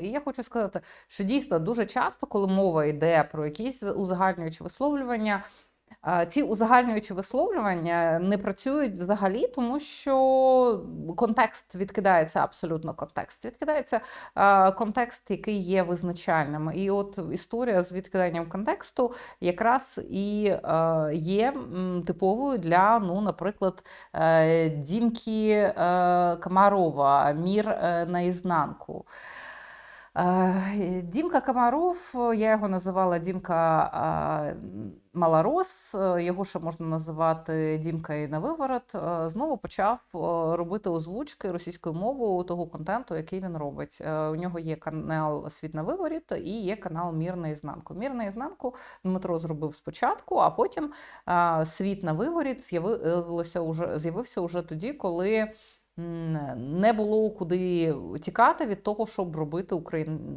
І я хочу сказати, що дійсно дуже часто, коли мова йде про якісь узагальнюючі висловлювання. Ці узагальнюючі висловлювання не працюють взагалі, тому що контекст відкидається абсолютно контекст. Відкидається контекст, який є визначальним. І от історія з відкиданням контексту якраз і є типовою для, ну, наприклад, е, Дімки е, Комарова Мір е, наізнанку. Е, Дімка Комаров, я його називала Дімка Малорос, е, його ще можна називати Дімка і на виворот, е, знову почав робити озвучки російською мовою того контенту, який він робить. У нього є канал Світ на виворіт і є канал Мір наізнанку. Мір наізнанку Дмитро зробив спочатку, а потім Світ на виворіт з'явилося уже, з'явився уже тоді, коли не було куди тікати від того, щоб робити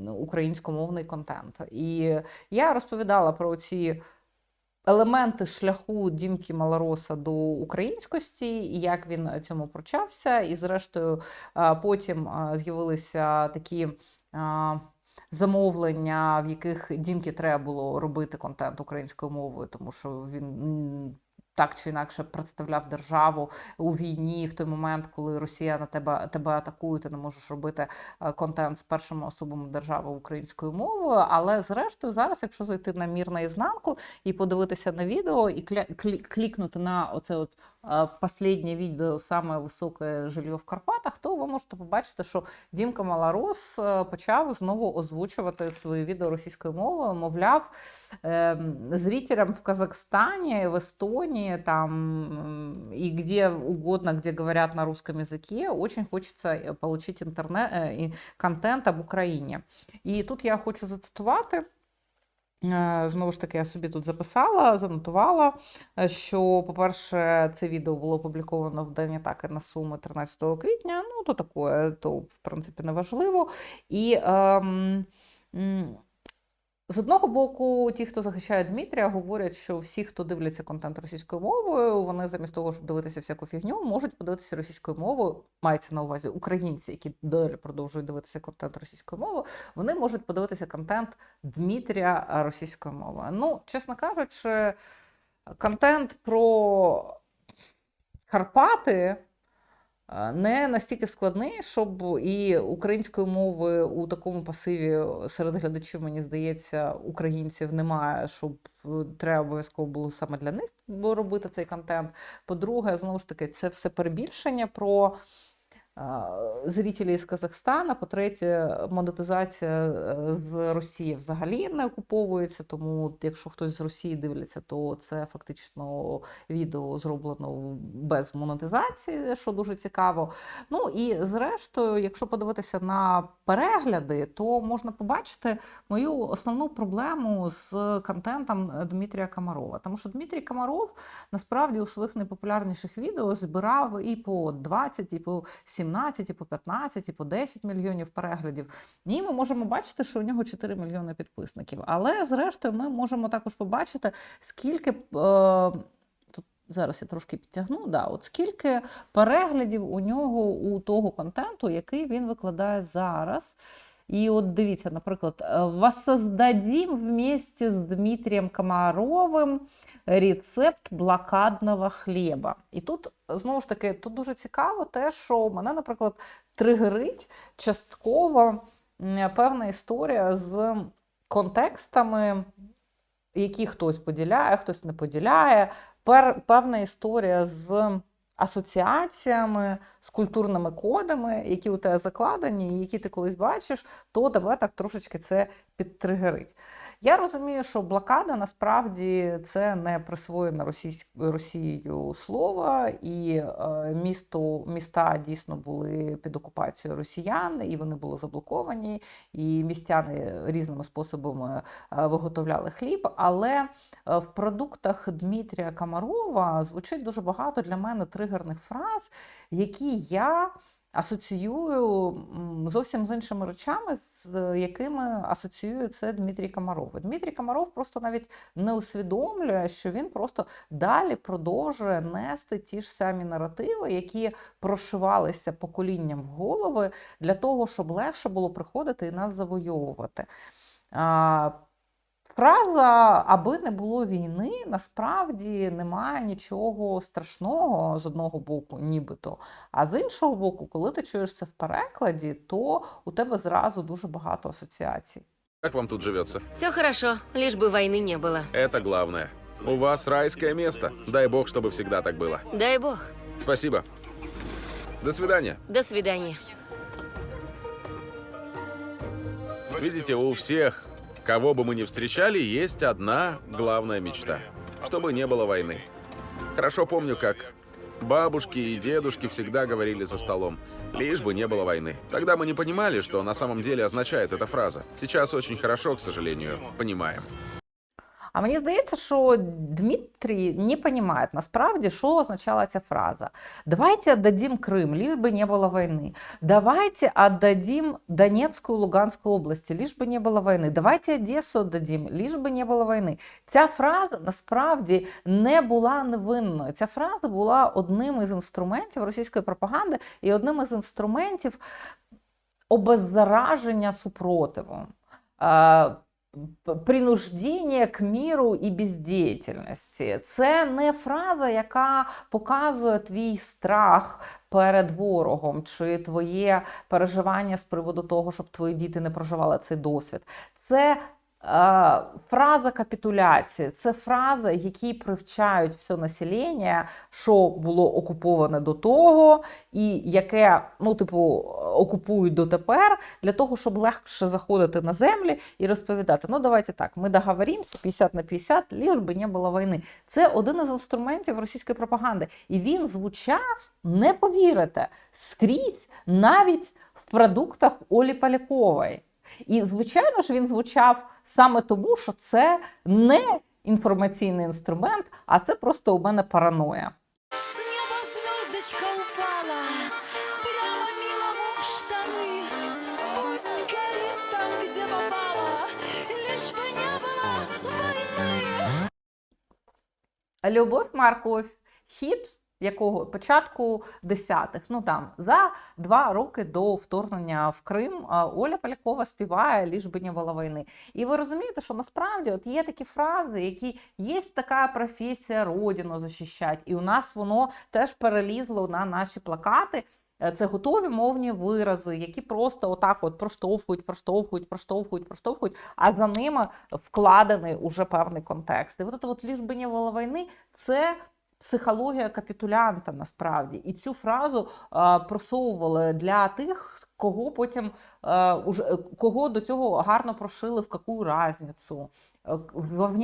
українськомовний контент. І я розповідала про ці елементи шляху Дімки Малороса до українськості, і як він цьому прочався. І, зрештою, потім з'явилися такі. Замовлення, в яких Дімки треба було робити контент українською мовою, тому що він так чи інакше представляв державу у війні в той момент, коли Росія на тебе тебе атакує, ти не можеш робити е, контент з першими особами держави українською мовою. Але зрештою, зараз, якщо зайти на мір наізнанку і подивитися на відео, і клікнути на оце от е, останнє відео саме високе жилье в Карпатах, то ви можете побачити, що Дімка Малорос е, почав знову озвучувати свої відео російською мовою, мовляв, е, зрителям в Казахстані, в Естонии, там м, и где угодно, где говорят на русском языке, очень хочется э, получить интернет, э, и контент об Україні. І тут я хочу зацитувати. Е, Знову ж таки, я собі тут записала, занотувала, е, що, по-перше, це відео було опубліковано в день атаки на Суми 13 квітня. Ну, то таке, то, в принципі, неважливо. І ем, з одного боку, ті, хто захищає Дмитрія, говорять, що всі, хто дивляться контент російською мовою, вони замість того, щоб дивитися всяку фігню, можуть подивитися російською мовою. Мається на увазі українці, які далі продовжують дивитися контент російською мовою. Вони можуть подивитися контент Дмитрія російською мовою. Ну, чесно кажучи, контент про Карпати. Не настільки складний, щоб і української мови у такому пасиві серед глядачів, мені здається, українців немає, щоб е, треба обов'язково було саме для них робити цей контент. По-друге, знову ж таки, це все перебільшення про зрителі з Казахстана. По-третє, монетизація е, з Росії взагалі не окуповується. Тому, якщо хтось з Росії дивляться, то це фактично відео зроблено без монетизації, що дуже цікаво. Ну і зрештою, якщо подивитися на перегляди, то можна побачити мою основну проблему з контентом Дмитрія Комарова. Тому що Дмитрій Комаров насправді у своїх найпопулярніших відео збирав і по 20, і по 17, і по 15, і по 10 мільйонів переглядів. Ні, ми можемо бачити, що у нього 4 мільйони підписників. Але зрештою, ми можемо також побачити, скільки. Е, Зараз я трошки підтягну. Да, от скільки переглядів у нього у того контенту, який він викладає зараз. І от дивіться, наприклад, е, воссоздадим вместе з Дмитрієм Комаровим рецепт блокадного хліба. І тут знову ж таки тут дуже цікаво те, що мене, наприклад, тригерить частково певна історія з контекстами, які хтось поділяє, хтось не поділяє. Певна історія з асоціаціями, з культурними кодами, які у тебе закладені, які ти колись бачиш, то тебе так трошечки це підтригерить. Я розумію, що блокада насправді це не присвоєне. Росією слово, і е, місто, міста дійсно були під окупацією росіян, і вони були заблоковані, і містяни різними способами е, виготовляли хліб. Але е, в продуктах Дмитрія Комарова звучить дуже багато для мене тригерних фраз, які я асоціюю зовсім з іншими речами, з якими асоціює це Дмитрій Комаров. Дмитрій Комаров просто навіть не усвідомлює, що він просто далі продовжує нести ті ж самі наративи, які прошивалися поколінням в голови для того, щоб легше було приходити і нас завойовувати. А, Фраза, аби не було війни, насправді немає нічого страшного з одного боку, нібито. А з іншого боку, коли ти чуєш це в перекладі, то у тебе зразу дуже багато асоціацій. Как вам тут живется? Все хорошо, лишь бы войны не было. Это главное. У вас райское место. Дай бог, чтобы всегда так было. Дай бог. Спасибо. До свидания. До свидания. Видите, у всех, Кого бы мы ни встречали, есть одна главная мечта. Чтобы не было войны. Хорошо помню, как бабушки и дедушки всегда говорили за столом. Лишь бы не было войны. Тогда мы не понимали, что на самом деле означает эта фраза. Сейчас очень хорошо, к сожалению, понимаем. А мені здається, що Дмитрій не розуміє насправді, що означала ця фраза. Давайте отдадим Крим, лишь бы не было войны. Давайте отдадим Донецкую, Луганскую области, лишь бы не было войны. Давайте Одесу отдадим, лишь би не було війни. Ця фраза насправді не була невинною. Ця фраза була одним із інструментів російської пропаганди і одним із інструментів обеззараження супротиву. Е, п- к міру і бездіяльності. Це не фраза, яка показує твій страх перед ворогом, чи твоє переживання з приводу того, щоб твої діти не проживали цей досвід. Це фраза капітуляції, це фраза, які привчають все населення, що було окуповане до того, і яке, ну, типу, окупують дотепер, для того, щоб легше заходити на землі і розповідати: ну, давайте так, ми договоримося 50 на 50, ліж би не було війни. Це один із інструментів російської пропаганди. І він звучав, не повірите, скрізь навіть в продуктах Олі Полякової. І, звичайно ж, він звучав саме тому, що це не інформаційний інструмент, а це просто у мене параноя. С неба звездочка упала Прямо милому в штаны Пусть горит там, где попала Лишь бы не было войны Любов Марков, хіт якого початку десятих, ну там за два роки до вторгнення в Крим Оля Полякова співає «Ліж би не було війни. І ви розумієте, що насправді от є такі фрази, які є така професія родину захищати, і у нас воно теж перелізло на наші плакати. Е, Це готові мовні вирази, які просто отак от проштовхують, проштовхують, проштовхують, проштовхують, а за ними вкладений уже певний контекст. І от от ліж би війни, це психологія капітулянта насправді. І цю фразу просовували для тих, кого потім кого до цього гарно прошили в яку разницю, е,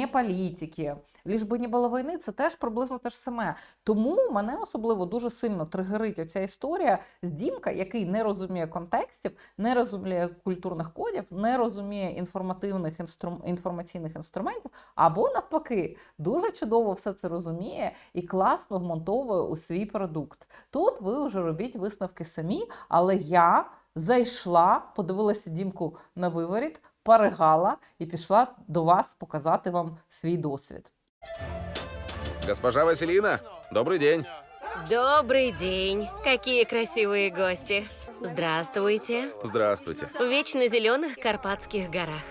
політики. Ліж би не було війни, це теж приблизно те ж саме. Тому мене особливо дуже сильно тригерить оця історія з Дімка, який не розуміє контекстів, не розуміє культурних кодів, не розуміє інформативних інструм... інформаційних інструментів, або навпаки, дуже чудово все це розуміє і класно вмонтовує у свій продукт. Тут ви вже робіть висновки самі, але я зайшла, подивилася Дімку на виворіт, перегала і пішла до вас показати вам свій досвід. Госпожа Василина, добрый день. Добрый день. Какие красивые гости. Здравствуйте. Здравствуйте. В вечно зеленых Карпатских горах.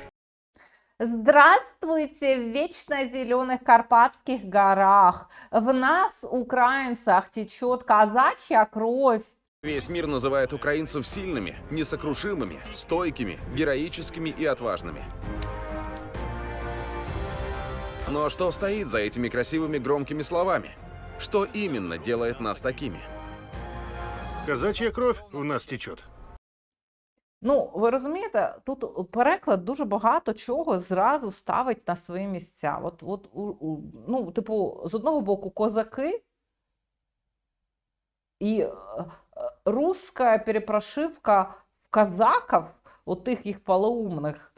Здравствуйте в вечно зеленых Карпатских горах. В нас, украинцах, течет казачья кровь. Весь мир называет украинцев сильными, несокрушимыми, стойкими, героическими и отважными. Но что стоит за этими красивыми громкими словами? Что именно делает нас такими? Казачья кровь в нас течет. Ну, ви розумієте, тут переклад дуже багато чого зразу ставить на свої місця. От, от, у- у- ну, типу, з одного боку, козаки і е, перепрошивка в казаків, от тих їх полоумних,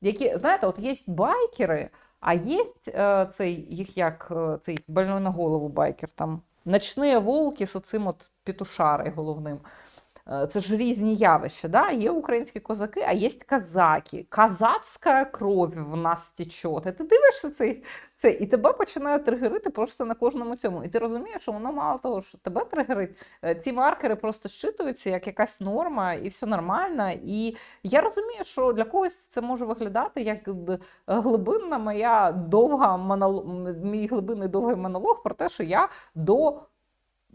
які, знаєте, от є байкери, а є е, цей їх як е, цей больной на голову байкер, там ночні волки з оцим от петушарою головним. Е, це ж різні явища. Да? Є українські козаки, а є казаки. Казацька кров в нас тече. Ти дивишся цей, це, і тебе починає тригерити просто на кожному цьому. І ти розумієш, що воно мало того, що тебе тригерить, е, ці маркери просто щитуються як якась норма, і все нормально. І я розумію, що для когось це може виглядати як глибинна моя довга монолог, мій глибинний довгий монолог про те, що я до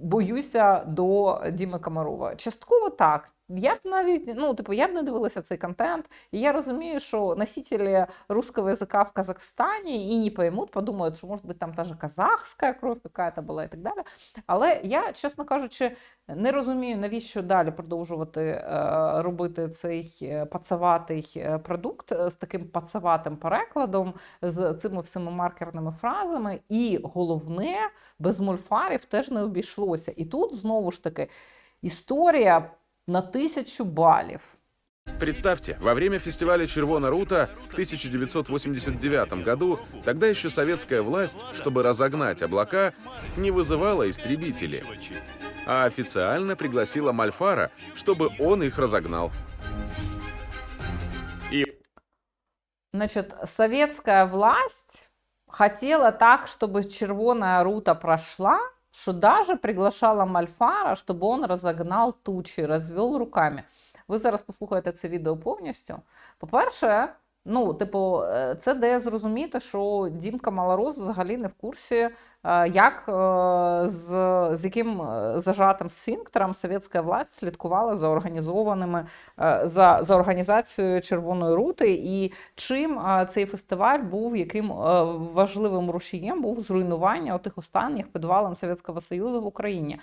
боюся до Діми Комарова. Частково так. Я б навіть ну, типу, я б не дивилася цей контент, і я розумію, що носителі русского языка в Казахстані і не поймуть, подумають, що може бути там та же казахська кров яка була і так далі. Але я, чесно кажучи, не розумію, навіщо далі продовжувати е, робити цей е, пацаватий е, продукт з таким пацаватим перекладом, з цими всіми маркерними фразами. І головне, без мульфарів теж не обійшлося. І тут знову ж таки історія на тисячу балів. Представьте, во время фестиваля Червона Рута в 1989 году тогда еще советская власть, чтобы разогнать облака, не вызывала истребители, а официально пригласила Мальфара, чтобы он их разогнал. И Значит, советская власть хотела так, чтобы червоная рута прошла, что даже приглашала Мальфара, чтобы он разогнал тучі, розвел руками. Ви зараз послухаєте це відео повністю. По-перше, ну, типу, е, це дає зрозуміти, що Дімка Малорос взагалі не в курсі, е, як е, з, з яким зажатим сфінктером совєтська власть слідкувала за організованими за, за організацією Червоної рути, і чим цей фестиваль був, яким важливим рушієм був зруйнування тих останніх підвалин Совєтського Союзу в Україні.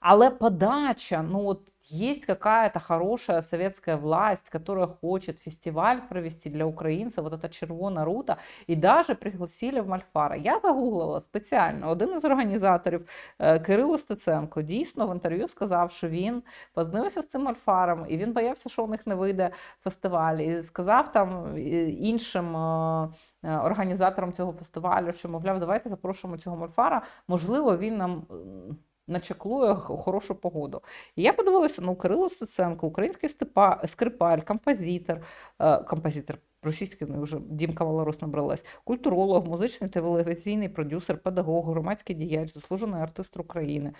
Але подача, ну вот есть какая-то хорошая советская власть, которая хочет фестиваль провести для украинцев, вот эта червона рута, і даже пригласили в Мальфара. Я загуглила спеціально. Один із організаторів е, Кирило Стеценко дійсно в інтерв'ю сказав, що він познайомився з цим Мальфаром, і він боявся, що у них не вийде фестиваль. І сказав там е, іншим е, е, організаторам цього фестивалю, що мовляв, давайте запрошуємо цього Мальфара. Можливо, він нам. Начеклує хорошу погоду. І я подивилася, ну, Кирило Стеценко, український степа, скрипаль, композитор, е, композитор російський ну, вже Дімка Малорос набралась, культуролог, музичний телевізійний продюсер, педагог, громадський діяч, заслужений артист України.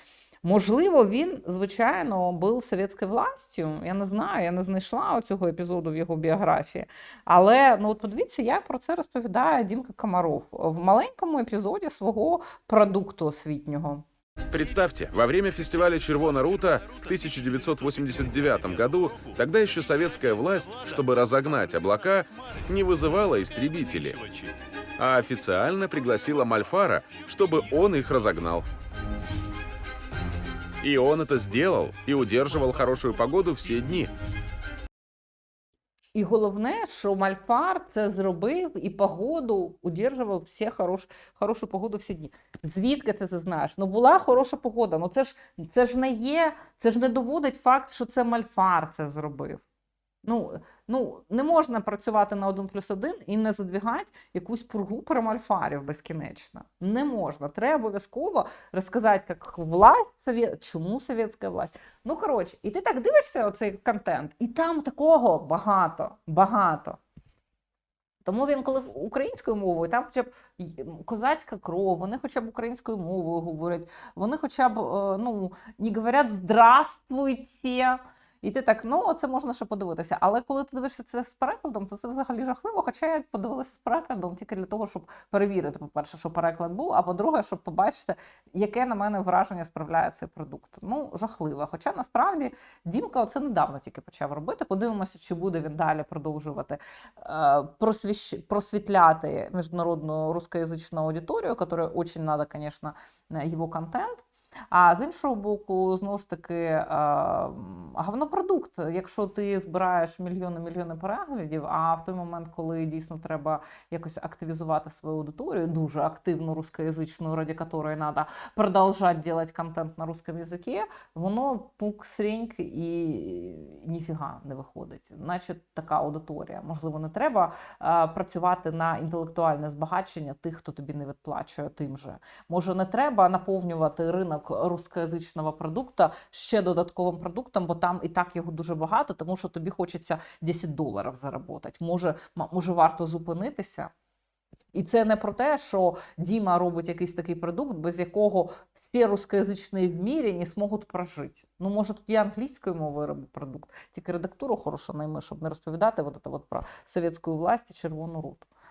Можливо, він, звичайно, був совєтською властю. Я не знаю, я не знайшла цього епізоду в його біографії. Але ну от подивіться, як про це розповідає Дімка Комаров в маленькому епізоді свого продукту освітнього. Представьте, во время фестиваля Червона Рута в 1989 году тогда еще советская власть, чтобы разогнать облака, не вызывала истребители, а официально пригласила Мальфара, чтобы он их разогнал. И он это сделал и удерживал хорошую погоду все дни. І головне, що Мальфар це зробив і погоду удержував всі хорош, хорошу погоду всі дні. Звідки ти це знаєш? Ну була хороша погода. Ну це ж це ж не є, це ж не доводить факт, що це Мальфар це зробив. Ну, ну не можна працювати на один плюс один і не задвігати якусь пургу про мальфарів безкінечно. Не можна. Треба обов'язково розказати, як власть совє... чому совєтська власть. Ну коротше, і ти так дивишся оцей контент, і там такого багато, багато. Тому він, коли українською мовою, там хоча б козацька кров, вони хоча б українською мовою говорять, вони хоча б е, ну, не говорять здравствуйте. І ти так, ну це можна ще подивитися. Але коли ти дивишся це з перекладом, то це взагалі жахливо. Хоча я подивилася з перекладом тільки для того, щоб перевірити, по-перше, що переклад був, а по-друге, щоб побачити, яке на мене враження справляє цей продукт. Ну, жахливо. Хоча насправді Дімка оце недавно тільки почав робити. Подивимося, чи буде він далі продовжувати е, просвіщ... просвітляти международну русскоязичну аудиторію, которой очень надо, конечно, його контент. А з іншого боку, знову ж таки, е, говнопродукт. Якщо ти збираєш мільйони мільйони переглядів, а в той момент, коли дійсно треба якось активізувати свою аудиторію, дуже активну русскоязичну, ради якої треба продовжувати робити контент на русском язикі, воно пук сріньк і ніфіга не виходить. Значить, така аудиторія. Можливо, не треба е, працювати на інтелектуальне збагачення тих, хто тобі не відплачує тим же. Може, не треба наповнювати ринок рускоязичного продукту ще додатковим продуктом, бо там і так його дуже багато, тому що тобі хочеться 10 доларів заробити. Може, може варто зупинитися. І це не про те, що Діма робить якийсь такий продукт, без якого всі рускоязичні в мірі не зможуть прожити. Ну, може, тоді англійською мовою робить продукт, тільки редактуру хорошу найми, щоб не розповідати от про совєтську власть і червону руту.